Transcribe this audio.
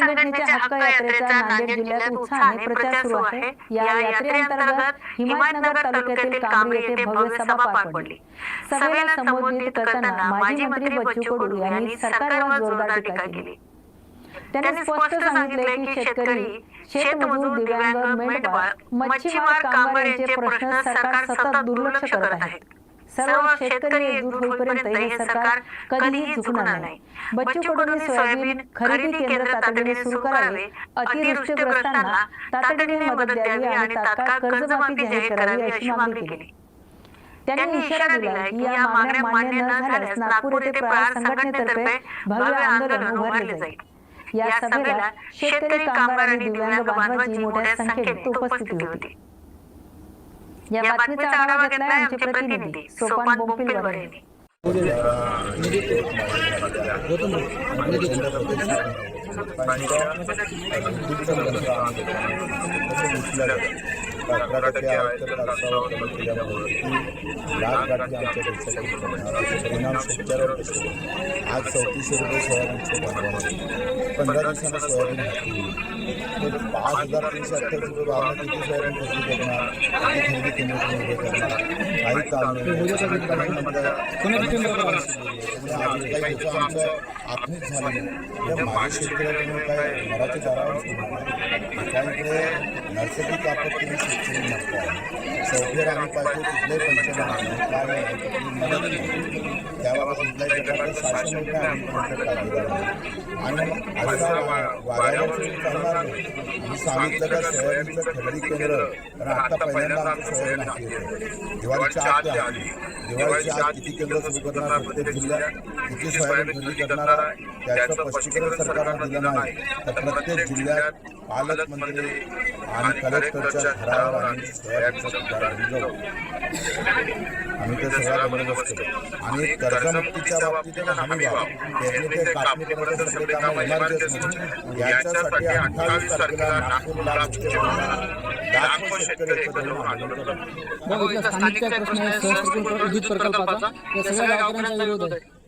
संघटनेच्या हक्क यात्रेचा नांदेड जिल्ह्यात उत्साहाने प्रचार सुरू आहे. या यात्रेअंतर्गत हिमायतनगर तालुक्यातील कांबरी येथे भव्य सभा पार पडली. सभेला संबोधित करताना माजी मंत्री बच्चू कडू यांनी सरकारवर जोरदार टीका केली. त्यांनी स्पष्ट सांगितले की शेतकरी शेतमजूर दिव्यांग मेंढपाळ मच्छीमार कामगार यांचे प्रश्न सरकार सतत दुर्लक्ष करत आहे. सर्व शेतकरी एकजूट होईपर्यंत हे सरकार कधीही झुकणार नाही. बच्चू कडूंनी सोयाबीन खरेदी केंद्र तातडीने सुरू करावे अतिवृष्टीग्रस्तांना तातडीने मदत द्यावी आणि तात्काळ कर्जमाफी जाहीर करावी अशी मागणी केली. त्यांनी इशारा दिला की या मागण्या मान्य न झाल्यास नागपूर येथे प्रहार संघटनेतर्फे भव्य आंदोलन उभारले जाईल. या सभेला शेतकरी कामगार आणि दिव्यांग बांधवांची मोठ्या संख्येने उपस्थिती होती. या बातमीचा आढावा घेतलाय आमचे प्रतिनिधी सोपान बोंपिलवार यांनी अकरा टक्के आवाजच्या तासावर कमी केल्यामुळे ती लाख गाठी आमच्या देशासाठी पडणार असे परिणाम शेतकऱ्यावर आज चौतीसशे रुपये सोयाबीनचे भाव पंधरा दिवसांना सोयाबीन हाती पाच हजार तीनशे अठ्ठावीस रुपये भावाने किती सोयाबीन खरेदी करणार? किती खरेदी केंद्रातून उभे करणार? काही काम नाही. काही दिवस आमचं आत्मीच झालं म्हणजे माझ्या शेतकऱ्याकडून काय मराठी दारावर आमच्या इकडे नैसर्गिक आपत्तीने शेतकरी मरतो आहे. चौफेर आम्ही पाहिजे कुठल्याही पंचनामे काय मदत नाही. त्याबाबत कुठल्याही प्रकारचं शासन आम्ही आणि असा वाऱ्यावर चालणार नाही मी सांगितलं का सोयाबीनचं खरेदी केंद्र कारण आता पहिल्यांदा आमचं सोयाबीन हाती येतं. दिवाळीच्या आत ते दिवाळीच्या आत किती केंद्र सुरू करणार प्रत्येक जिल्ह्यात? किती सोयाबीन खरेदी करणार त्याचं स्पष्टीकरण सरकारनं दिलं नाही. तर प्रत्येक जिल्ह्यात पालकमंत्री आणि कलेक्टरच्या घरावर आम्ही जाऊ. आम्ही ते सगळा बंदोबस्त करू आणि कर्जमुक्तीच्या बाबतीत हमी भाव पेरणी ते कापणीपर्यंत सगळे कामं इमर्जन्सी याच्यासाठी अठ्ठावीस तारखेला नागपूरला लाखो शेतकरी एकत्र इथला स्थानिक प्रश्न विद्युत प्रकल्पाचा? या सगळ्या गावकऱ्यांचा विरोध आहे.